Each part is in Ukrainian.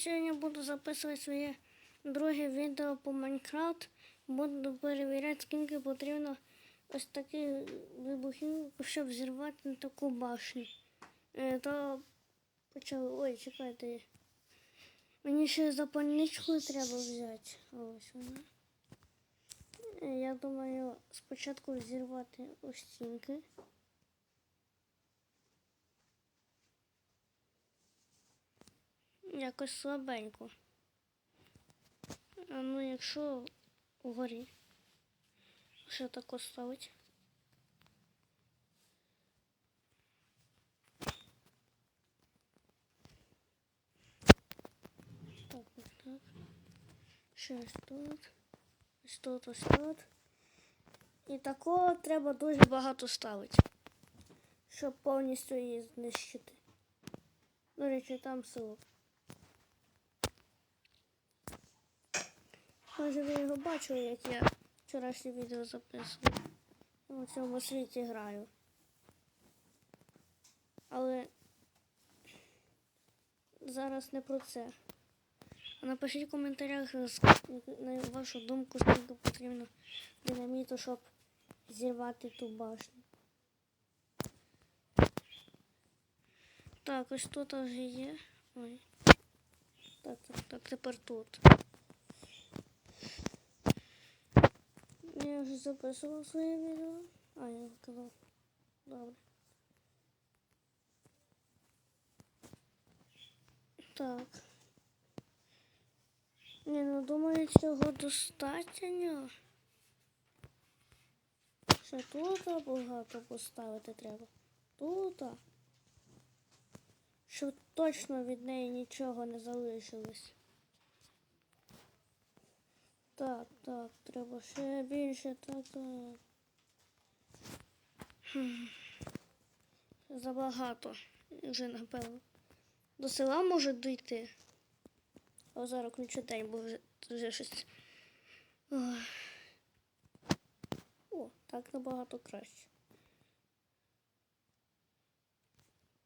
сьогодні буду записувати своє друге відео по Майнкрафт. Буду перевіряти, скільки потрібно ось таких вибухів, щоб взірвати на таку башню. Е, то почали. Ой, чекайте. Мені ще запальничку треба взяти. Ось вона. Е, Я думаю, спочатку взірвати ось стінки. Якось слабенько. А ну якщо угорі. Що так ставить? Так, ось так. Ще ось тут. Ось тут, ось тут. І такого треба дуже багато ставити. Щоб повністю її знищити. До речі, там село. Може ви його бачили, як я вчорашнє відео записував. Я у цьому світі граю. Але зараз не про це. А напишіть в коментарях, на вашу думку, скільки потрібно динаміту, щоб зірвати ту башню. Так, ось тут вже є. Ой. Так, так, так, тепер тут. Я вже записував своє відео. А, я казав. Добре. Так. Ні, ну думаю, цього достатньо. Ще тут багато поставити треба. Тут. Щоб точно від неї нічого не залишилось. Так, так, треба ще більше, так, так. Забагато вже, напевно. До села може дійти. О, зараз ключу день, бо вже, вже щось. Ой. О, так набагато краще.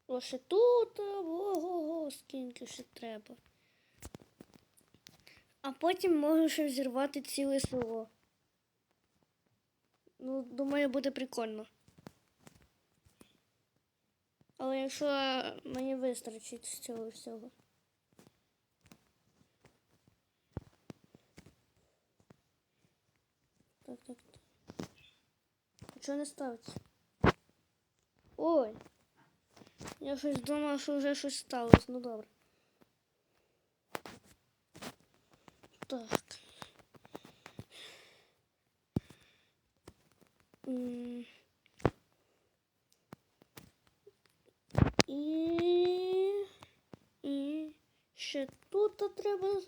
О, ще тут, ого-го, скільки ще треба. А потім можу ще взірвати ціле село. Ну, думаю, буде прикольно. Але якщо мені вистачить з цього всього. Так, так, так. А чого не ставиться? Ой! Я щось думав, що вже щось сталося. Ну добре. Так. І... І... Ще тут треба...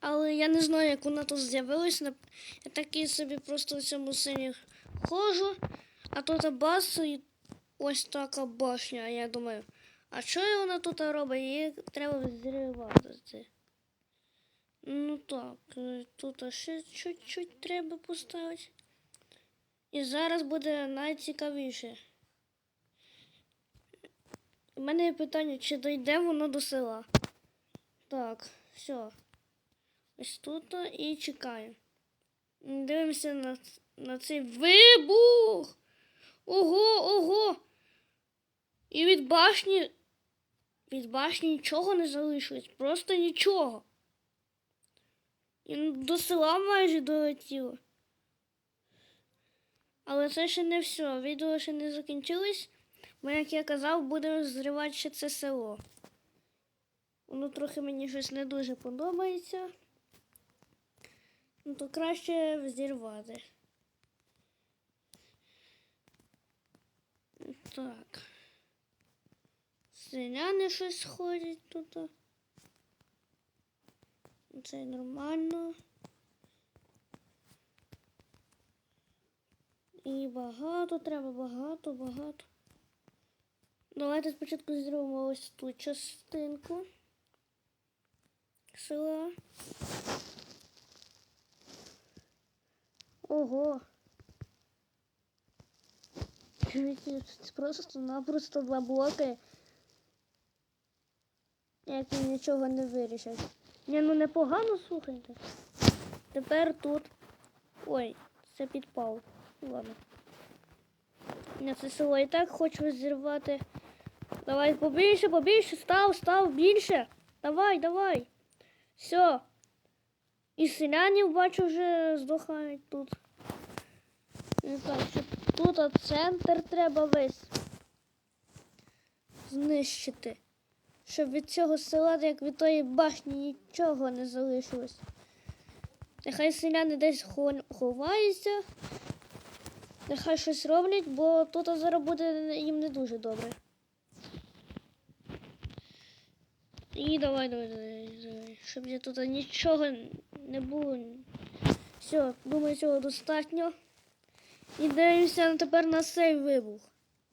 Але я не знаю, як вона тут з'явилась. Я такий собі просто в цьому сині ходжу, а тут бас і ось така башня. Я думаю, а що вона тут робить? Її треба зривати. Ну так, е, тут ще чуть-чуть треба поставити. І зараз буде найцікавіше. У мене є питання, чи дійде воно до села. Так, все. Ось тут і чекаю. Дивимося на, на цей вибух. Ого, ого. І від башні. Від башні нічого не залишилось. Просто нічого. І до села майже долетіло. Але це ще не все. Відео ще не закінчилось. Бо, як я казав, будемо зривати ще це село. Воно трохи мені щось не дуже подобається. Ну то краще взірвати. Так. Селяни щось ходять тут. Це нормально. І багато треба, багато, багато. Давайте спочатку зробимо ось ту частинку села. Ого. Просто-напросто два блоки. Які нічого не вирішать. Ні, ну непогано слухайте. Тепер тут. Ой, це підпал. Ладно. Я це село і так хочу зірвати. Давай побільше, побільше, став, став, більше. Давай, давай. Все. І селянів бачу вже здохають тут. Не так, що тут центр треба весь знищити. Щоб від цього села, як від тої башні, нічого не залишилось. Нехай селяни десь ховаються, нехай щось роблять, бо тут зараз буде їм не дуже добре. І давай, давай, давай. Щоб я тут нічого не було. Все, думаю, цього достатньо. І дивимося тепер на цей вибух.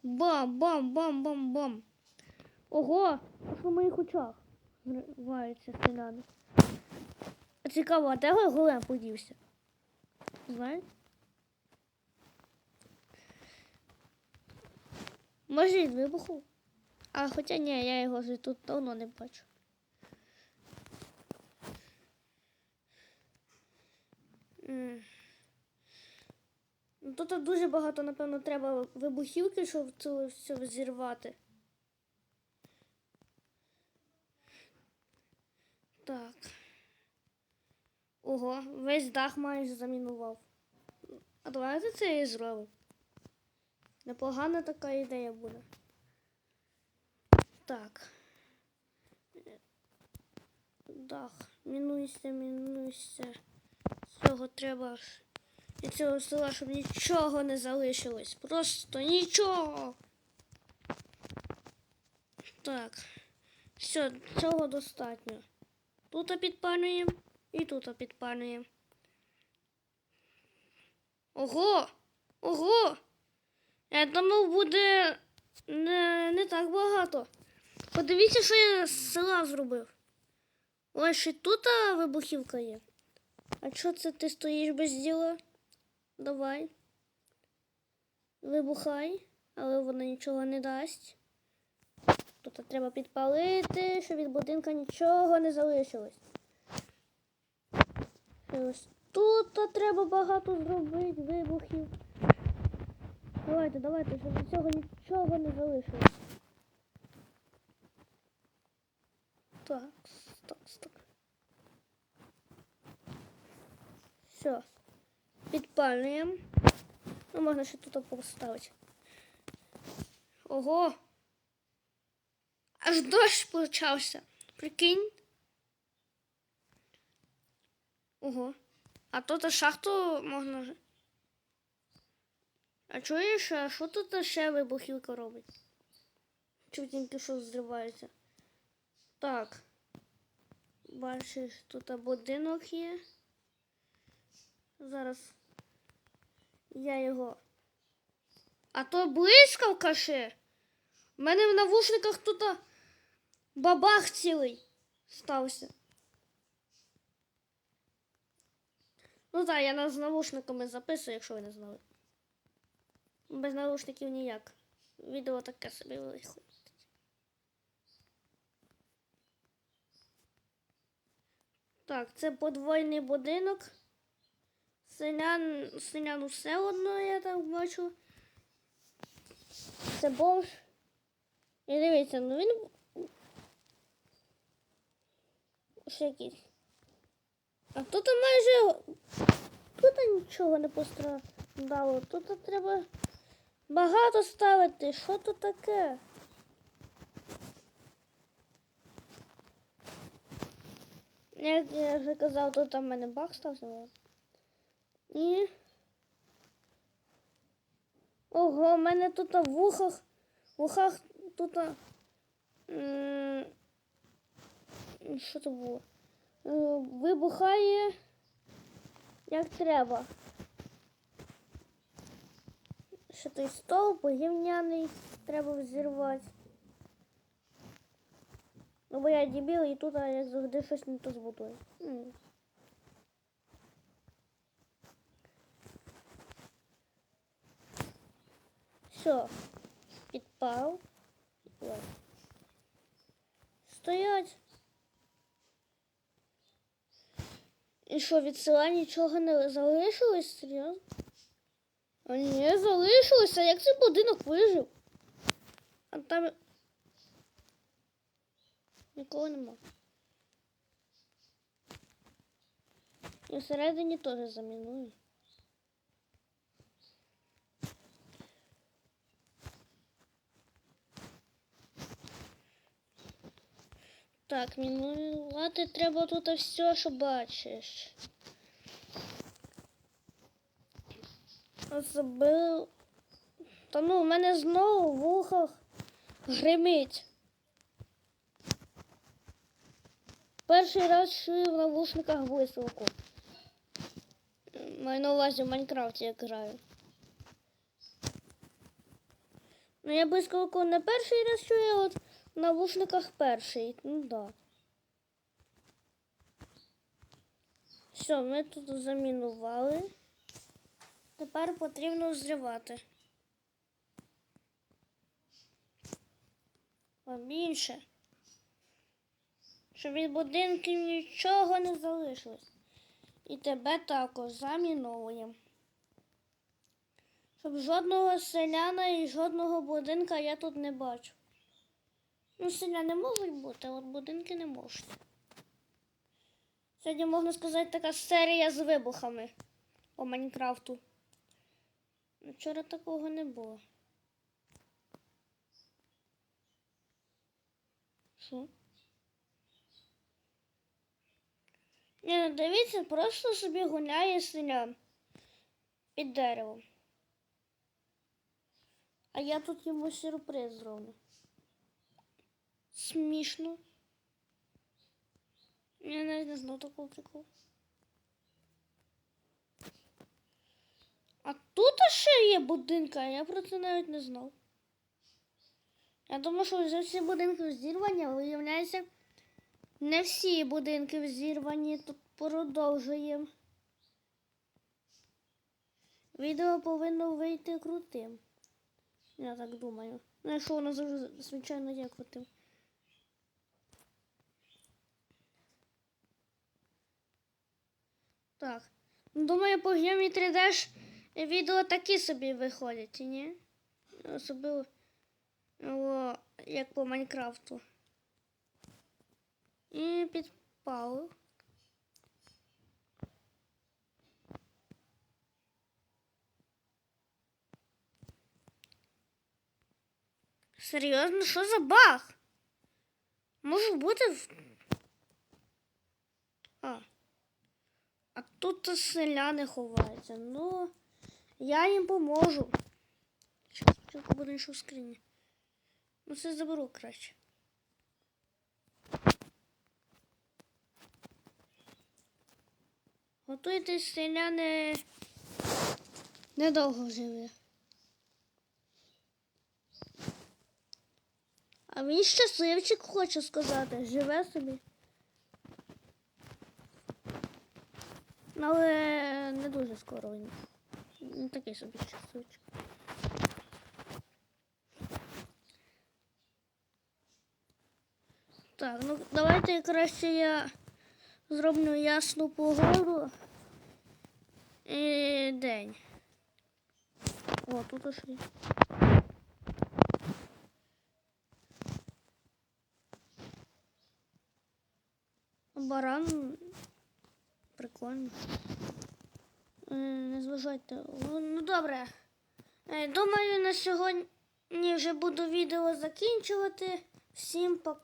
Бам, бам, бам, бам, бам. Ого, аж на моїх очах зриваються селяни. Цікаво, а де голем подівся? Знаєте? Може від вибуху? А хоча ні, я його вже тут давно не бачу. Ну, Тут дуже багато, напевно, треба вибухівки, щоб це все зірвати. Так. Ого, весь дах майже замінував. А давайте це і зробимо. Непогана така ідея буде. Так. Дах. Мінуйся, мінуйся. Цього треба. І цього села, щоб нічого не залишилось. Просто нічого. Так. Все, цього достатньо. Тут підпалюємо і тут підпалюємо. Ого! Ого! Я думав, буде не, не так багато. Подивіться, що я з села зробив. Ось ще тут вибухівка є. А що це ти стоїш без діла? Давай. Вибухай, але вона нічого не дасть. Тут треба підпалити, щоб від будинка нічого не залишилось. І ось тут треба багато зробити вибухів. Давайте, давайте, щоб від цього нічого не залишилось. Так, так, так. Все. Підпалюємо. Ну, можна ще тут поставити. Ого! Аж дощ почався. Прикинь. Ого. А тут шахту можна. А чуєш, а що тут ще вибухівка робить? Чутенько що зривається. Так. Бачиш, тут будинок є. Зараз я його. А то блискавка ще. У мене в навушниках тут бабах цілий стався. Ну так, я нас з навушниками записую, якщо ви не знали. Без навушників ніяк. Відео таке собі виходить. Так, це подвойний будинок. Селян, селян все одно, я так бачу. Це бомж. І дивіться, ну він. Ще якийсь. А тут майже. Тут нічого не пострадало. Тут треба багато ставити. Що тут таке? Як я вже казав, тут у мене баг стався. І. Ого, у мене тут в вухах. В ухах тут. м, Що це було? Е, Вибухає як треба. Що той стовп гівняний треба взірвати. Ну бо я дебіл і тут як завжди щось не то збудую. Все. Підпав. Стоять. І що, від села нічого не залишилось? Серйозно? А ні, залишилося. Як цей будинок вижив? А там нікого нема. І всередині теж заміную. Так, мінувати треба тут все, що бачиш. Забив. Та ну, у мене знову в ухах гримить. Перший раз чую в навушниках висилку. Маю на увазі в Майнкрафті я граю. Ну, я блискавку не перший раз чую, от в навушниках перший. Ну да. Все, ми тут замінували. Тепер потрібно зривати. Побільше. Щоб від будинків нічого не залишилось. І тебе також заміновуємо. Щоб жодного селяна і жодного будинка я тут не бачу. Ну, селяни можуть бути, а от будинки не можуть. Сьогодні, можна сказати, така серія з вибухами по Майнкрафту. Вчора такого не було. Що? Ні, ну дивіться, просто собі гуляє селян під деревом. А я тут йому сюрприз зроблю. Смішно. Я навіть не знав такого приколу. А тут ще є будинки, а я про це навіть не знав. Я думав, що вже всі будинки зірвані, але виявляється, не всі будинки зірвані. Тут продовжуємо. Відео повинно вийти крутим. Я так думаю. Ну, якщо воно звичайно, є крутим. Так. Ну, Думаю, по геомі 3D ж відео такі собі виходять, ні? Особливо як по Майнкрафту. І підпалив. Серйозно, що за баг? Може бути. А. А тут селяни ховаються. Ну, я їм поможу. Щас буде іншу в скрині. Ну, це заберу краще. Готуйтесь, селяни недовго живе. А він щасливчик, хочу сказати, живе собі. Але не дуже скоро він. Не такий собі щасливчик. Так, ну давайте краще я зроблю ясну погоду і день. О, тут є. Баран прикольно. Е, Не зважайте. Ну добре. Е, Думаю, на сьогодні вже буду відео закінчувати. Всім пока.